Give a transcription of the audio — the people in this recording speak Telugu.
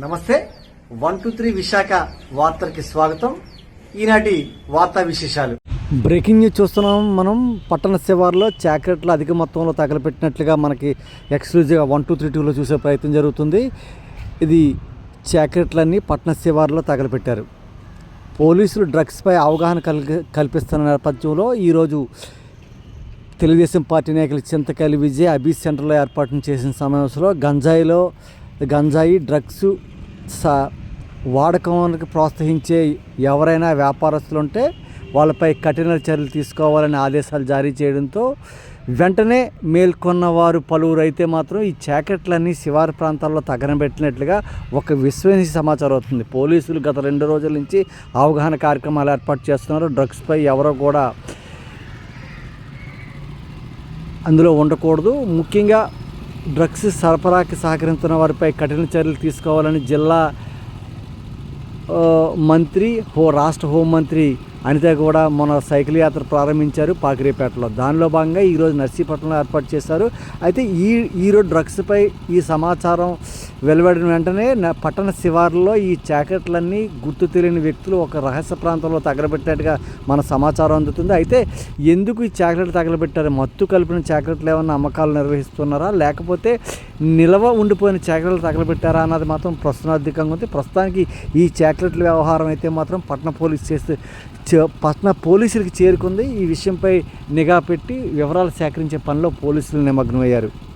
నమస్తే. వన్ టూ త్రీ విశాఖ వార్తలకి స్వాగతం. ఈనాటి వార్తా విశేషాలు. బ్రేకింగ్ న్యూస్ చూస్తున్నాం మనం. పట్టణ శివార్లో చాక్లెట్లు అధిక మొత్తంలో తగలపెట్టినట్లుగా మనకి ఎక్స్క్లూజివ్గా వన్ టూ త్రీ టూలో చూసే ప్రయత్నం జరుగుతుంది. ఇది చాక్లెట్లన్నీ పట్టణ శివార్లో తగలపెట్టారు. పోలీసులు డ్రగ్స్పై అవగాహన కల్పి కల్పిస్తున్న నేపథ్యంలో ఈరోజు తెలుగుదేశం పార్టీ నాయకులు చింతకాయలు విజయ్ అబీస్ సెంటర్లో ఏర్పాటు చేసిన సమావేశంలో గంజాయిలో గంజాయి డ్రగ్స్ స వాడకానికి ప్రోత్సహించే ఎవరైనా వ్యాపారస్తులు ఉంటే వాళ్ళపై కఠిన చర్యలు తీసుకోవాలని ఆదేశాలు జారీ చేయడంతో వెంటనే మేల్కొన్న వారు పలువురు అయితే మాత్రం ఈ చాకెట్లన్నీ శివారు ప్రాంతాల్లో తగనబెట్టినట్లుగా ఒక విశ్వసనీయ సమాచారం అవుతుంది. పోలీసులు గత రెండు రోజుల నుంచి అవగాహన కార్యక్రమాలు ఏర్పాటు చేస్తున్నారు. డ్రగ్స్పై ఎవరో కూడా అందులో ఉండకూడదు. ముఖ్యంగా డ్రగ్స్ సరఫరాకి సహకరించిన వారిపై కఠిన చర్యలు తీసుకోవాలని జిల్లా మంత్రి హో రాష్ట్ర హోంమంత్రి అనిత కూడా మన సైకిల్ యాత్ర ప్రారంభించారు పాకిరేపేటలో. దానిలో భాగంగా ఈరోజు నర్సీపట్నంలో ఏర్పాటు చేశారు. అయితే ఈ ఈరోజు డ్రగ్స్పై ఈ సమాచారం వెలువడిన వెంటనే పట్టణ శివారులో ఈ చాకెట్లన్నీ గుర్తు తెలియని వ్యక్తులు ఒక రహస్య ప్రాంతంలో తగలబెట్టినట్టుగా మన సమాచారం అందుతుంది. అయితే ఎందుకు ఈ చాక్లెట్లు తగలబెట్టారు? మత్తు కలిపిన చాక్లెట్లు ఏమైనా అమ్మకాలు నిర్వహిస్తున్నారా? లేకపోతే నిలవ ఉండిపోయిన చాక్లెట్లు తగలబెట్టారా అన్నది మాత్రం ప్రశ్నార్థకంగా ఉంది. ప్రస్తుతానికి ఈ చాక్లెట్ల వ్యవహారం అయితే మాత్రం పట్టణ పోలీస్ చేస్తే చే- పట్టణ పోలీసులకు చేరుకుంది. ఈ విషయంపై నిఘా పెట్టి వివరాలు సేకరించే పనిలో పోలీసులు నిమగ్నమయ్యారు.